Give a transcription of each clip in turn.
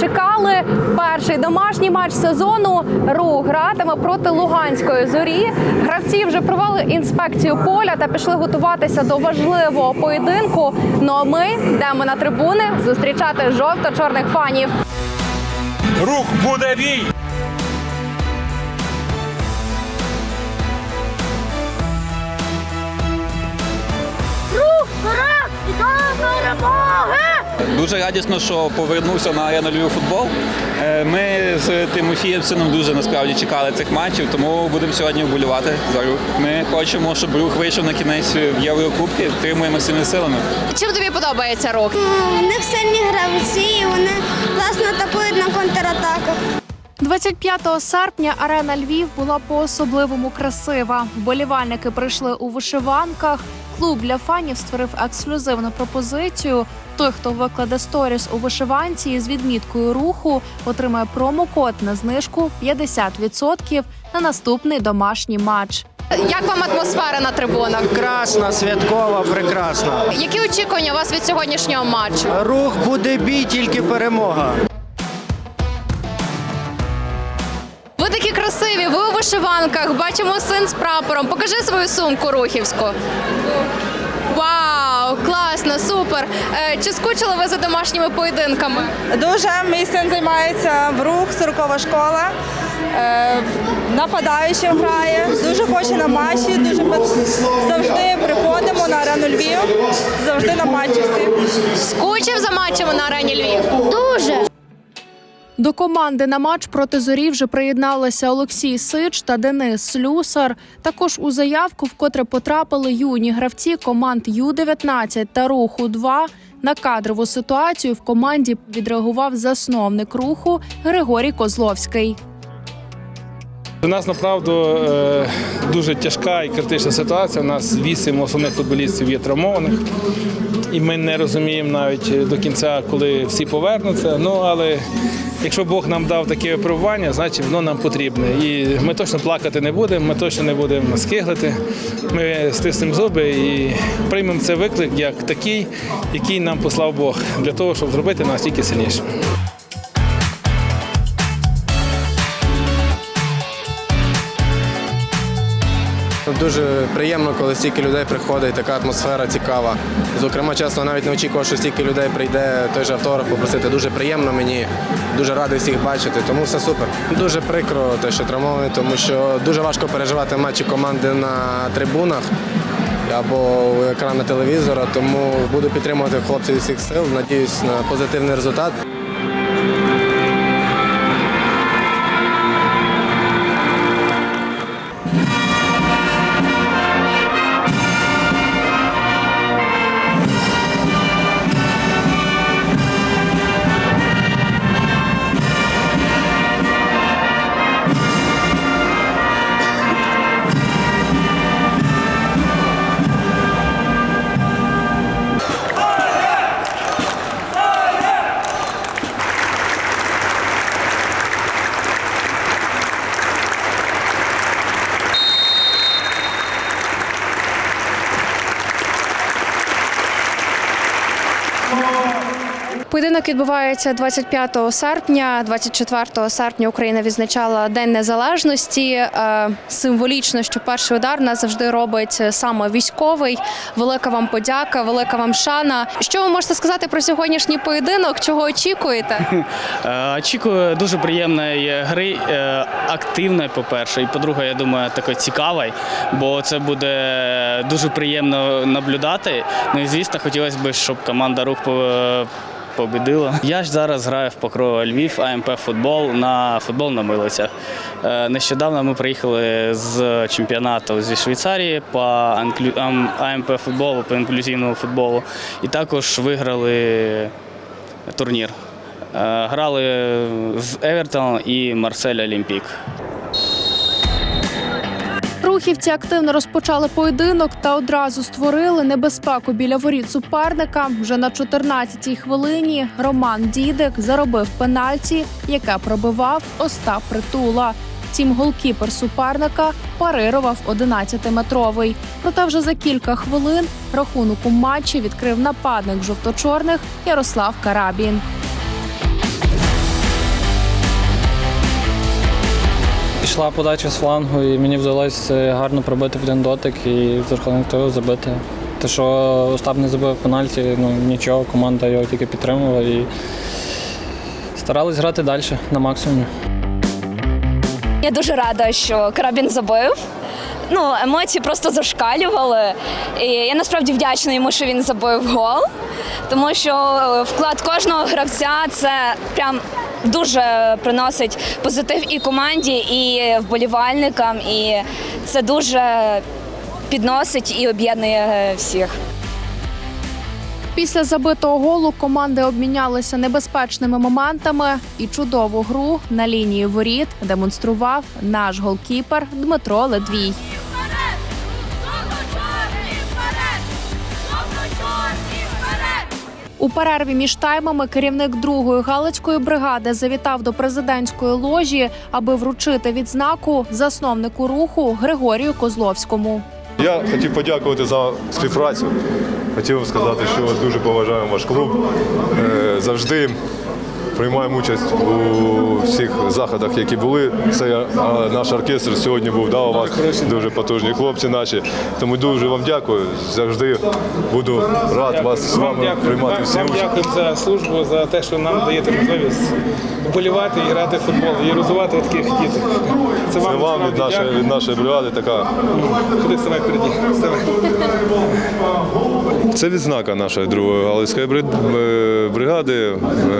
чекали. Перший домашній матч сезону рух гратиме проти Луганської зорі. Гравці вже провели інспекцію поля та пішли готуватися до важливого поєдинку. Ну а ми йдемо на трибуни зустрічати жовто-чорних фанів. Рух буде бій! Дуже радісно, що повернувся на арену Львів футбол. Е, Ми з Тимофієм сином дуже насправді чекали цих матчів, тому будемо сьогодні вболівати за рух. Ми хочемо, щоб рух вийшов на кінець в Єврокубки, підтримуємо всіми силами. Чим тобі подобається рух? У них сильні гравці, і вони класно атакують на контратаках. 25 серпня арена Львів була по-особливому красива. Вболівальники прийшли у вишиванках. Клуб для фанів створив ексклюзивну пропозицію. Той, хто викладе сторіс у вишиванці з відміткою руху, отримає промокод на знижку 50% на наступний домашній матч. Як вам атмосфера на трибунах? Красна, святкова, прекрасна. Які очікування у вас від сьогоднішнього матчу? Рух буде бій, тільки перемога. Красиві, ви у вишиванках. Бачимо син з прапором. Покажи свою сумку рухівську. Вау, класно, супер. Е, Чи скучили ви за домашніми поєдинками? Дуже мій син займається в рух, сорокова школа. Е, Нападаючим грає, дуже хоче на матчі, дуже завжди приходимо на арену Львів, завжди на матчі. Скучив за матчами на арені Львів? Дуже. До команди на матч проти зорі вже приєдналися Олексій Сич та Денис Слюсар. Також у заявку, вкотре потрапили юні гравці команд Ю-19 та Руху 2 На кадрову ситуацію в команді відреагував засновник руху Григорій Козловський. У нас направду е, дуже тяжка і критична ситуація. У нас вісім основних футболістів є травмованих, і ми не розуміємо навіть до кінця, коли всі повернуться. Ну але якщо Бог нам дав таке випробування, значить воно нам потрібне. І ми точно плакати не будемо, ми точно не будемо скиглити. Ми стиснемо зуби і приймемо цей виклик як такий, який нам послав Бог, для того, щоб зробити нас тільки сильнішими. Дуже приємно, коли стільки людей приходить, така атмосфера цікава. Зокрема, чесно, навіть не очікував, що стільки людей прийде той же автограф попросити. Дуже приємно мені, дуже радий всіх бачити, тому все супер. Дуже прикро, те, що травмований, тому що дуже важко переживати матчі команди на трибунах або у екрана телевізора. Тому буду підтримувати хлопців всіх сил. Надіюсь на позитивний результат. Поєдинок відбувається 25 серпня. 24 серпня Україна відзначала День Незалежності. Е, Символічно, що перший удар нас завжди робить саме військовий. Велика вам подяка, велика вам шана. Що ви можете сказати про сьогоднішній поєдинок? Чого очікуєте? Е, Очікую дуже приємної гри, е, активної, по-перше, і по-друге, я думаю, такої цікавої, бо це буде дуже приємно наблюдати. Ну і звісно, хотілося б, щоб команда рух по- побідила. Я ж зараз граю в Покрова Львів, АМП футбол на футбол на милицях. Е, Нещодавно ми приїхали з чемпіонату зі Швейцарії по АМП футболу, по інклюзивному футболу, і також виграли турнір. Е, Грали з Евертон і Марсель Олімпік. Рухівці активно розпочали поєдинок та одразу створили небезпеку біля воріт суперника. Вже на 14-й хвилині Роман Дідик заробив пенальті, яке пробивав Остап Притула. Втім, голкіпер суперника парирував 11-метровий. Проте вже за кілька хвилин рахунок у матчі відкрив нападник жовто-чорних Ярослав Карабін. Пішла подача з флангу, і мені вдалося гарно пробити в один дотик і рахунок того забити. Те, що Остап не забив пенальті, ну нічого, команда його тільки підтримувала і старались грати далі на максимумі. Я дуже рада, що Карабін забив. Ну, емоції просто зашкалювали. І я насправді вдячна йому, що він забив гол, тому що вклад кожного гравця це прям дуже приносить позитив і команді, і вболівальникам. І це дуже підносить і об'єднує всіх. Після забитого голу команди обмінялися небезпечними моментами, і чудову гру на лінії воріт демонстрував наш голкіпер Дмитро Ледвій. У перерві між таймами керівник другої галицької бригади завітав до президентської ложі, аби вручити відзнаку засновнику руху Григорію Козловському. Я хотів подякувати за співпрацю. Хотів сказати, що дуже поважаємо ваш клуб. Е, Завжди приймаємо участь у всіх заходах, які були. Це наш оркестр сьогодні був. Да, у вас дуже потужні хлопці наші. Тому дуже вам дякую. Завжди буду рад вас з вами дякую. приймати Вам, всі участь. дякую за службу, за те, що нам даєте можливість вболівати і грати в футбол, і розвивати таких діток. Це Це вам, вам від нашої, від нашої бригади така Куди ставай впереді? Ставай. Це відзнака нашої другої галицької е, бригади,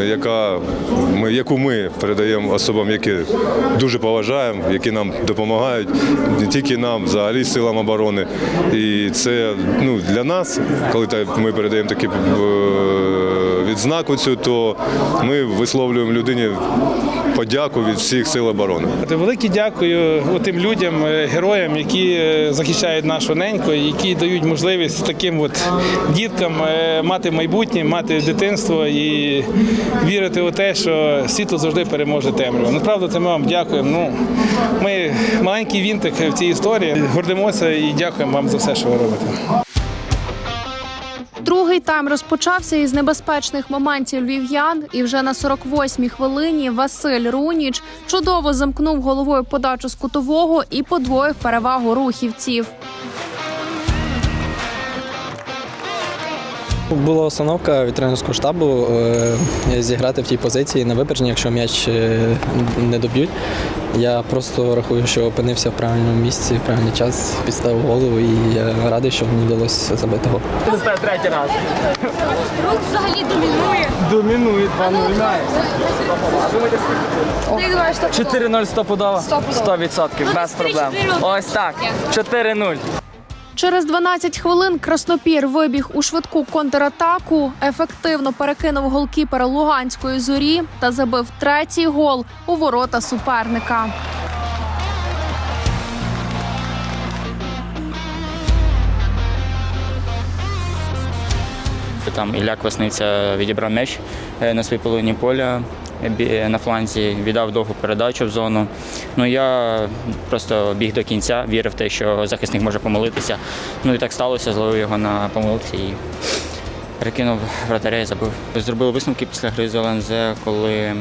е, яка ми, яку ми передаємо особам, які дуже поважаємо, які нам допомагають, не тільки нам, взагалі силам оборони. І це ну, для нас, коли ми передаємо такі е, відзнаку цю, то ми висловлюємо людині подяку від всіх сил оборони. Велике дякую тим людям, е, героям, які е, захищають нашу неньку, які дають можливість таким от діткам е, мати майбутнє, мати дитинство і вірити у те, що світло завжди переможе темряву. Ну, правда, це ми вам дякуємо. Ну, ми маленький вінтик в цій історії. Гордимося і дякуємо вам за все, що ви робите. Другий тайм розпочався із небезпечних моментів львів'ян, і вже на 48-й хвилині Василь Руніч чудово замкнув головою подачу з кутового і подвоїв перевагу рухівців. Була установка від тренерського штабу е, зіграти в тій позиції на випередження, якщо м'яч е, не доб'ють. Я просто рахую, що опинився в правильному місці, в правильний час, підставив голову і я радий, що мені вдалося забити гол. Домінує 2-0. 4-0 стопудово. 100%, без проблем. Ось так. 4-0. Через 12 хвилин Краснопір вибіг у швидку контратаку, ефективно перекинув голкіпера Луганської зорі та забив третій гол у ворота суперника. Там Ілля Квасниця відібрав м'яч е, на своїй половині поля е, на фланзі, віддав довгу передачу в зону. Ну я просто біг до кінця, вірив в те, що захисник може помилитися. Ну і так сталося, зловив його на помилці і перекинув вратаря і забив. Зробили висновки після гри з ЛНЗ, коли е,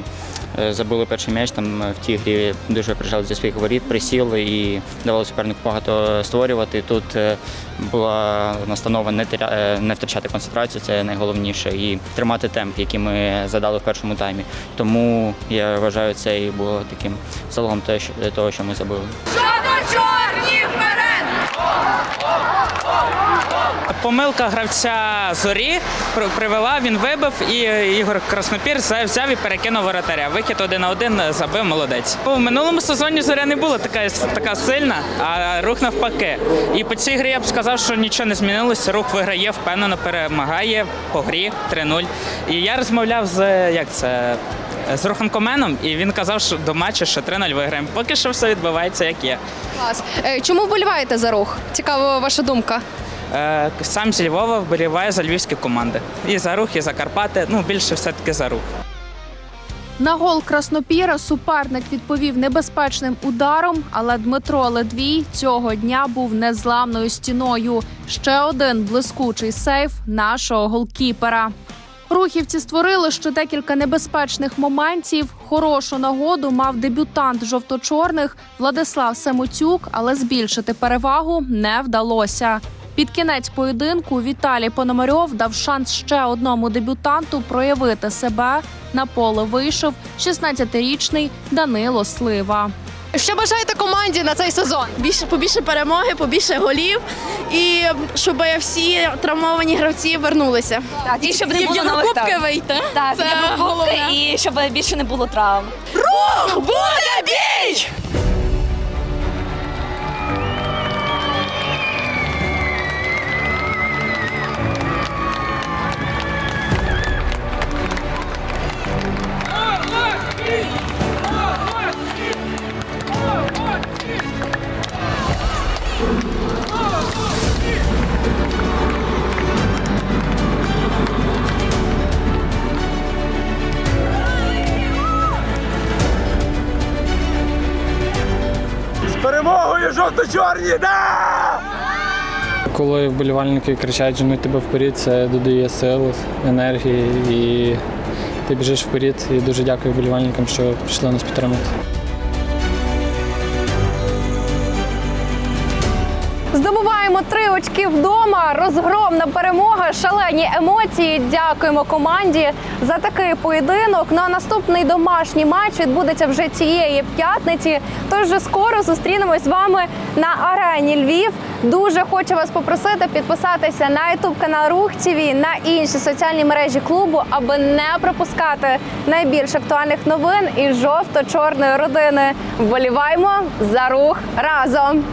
забили перший м'яч, там е, в тій грі дуже прижали до своїх воріт, присіли і давали супернику багато створювати. Тут е, була настанова не, е, не втрачати концентрацію, це найголовніше, і тримати темп, який ми задали в першому таймі. Тому я вважаю, це і було таким залогом того, що ми забили. Помилка гравця зорі привела, він вибив і Ігор Краснопір взяв взяв і перекинув воротаря. Вихід один на один забив молодець. У минулому сезоні зоря не була така, така сильна, а рух навпаки. І по цій грі я б сказав, що нічого не змінилося. Рух виграє, впевнено перемагає по грі 3-0. І я розмовляв з як це. З руханкоменом, і він казав, що до матчу, що 3-0 виграємо. Поки що все відбувається, як є. Клас. Чому вболіваєте за рух? Цікава ваша думка. Е, Сам зі Львова вболіває за львівські команди. І за рух, і за Карпати. Ну, більше все-таки за рух. На гол Краснопіра суперник відповів небезпечним ударом, але Дмитро Ледвій цього дня був незламною стіною. Ще один блискучий сейф нашого голкіпера. Рухівці створили ще декілька небезпечних моментів. Хорошу нагоду мав дебютант жовто-чорних Владислав Семоцюк, але збільшити перевагу не вдалося. Під кінець поєдинку Віталій Пономарьов дав шанс ще одному дебютанту проявити себе. На поле вийшов 16-річний Данило Слива. Що бажаєте команді на цей сезон? Більше побільше перемоги, побільше голів і щоб всі травмовані гравці вернулися. Так, і щоб не було нових травм. вийти. Так, Це Єврокубки головне. і щоб більше не було травм. Рух буде бій! З жовто-чорні! Да! Коли вболівальники кричать, женуть тебе вперед, це додає сил, енергії і ти біжиш вперед. І дуже дякую вболівальникам, що прийшли нас підтримати. Здобуваємо три очки вдома. Розгромна перемога, шалені емоції. Дякуємо команді за такий поєдинок. Ну а наступний домашній матч відбудеться вже цієї п'ятниці. Тож вже скоро зустрінемось з вами на арені Львів. Дуже хочу вас попросити підписатися на ютуб канал Рух ТВ, на інші соціальні мережі клубу, аби не пропускати найбільш актуальних новин із жовто-чорної родини. Вболіваймо за рух разом.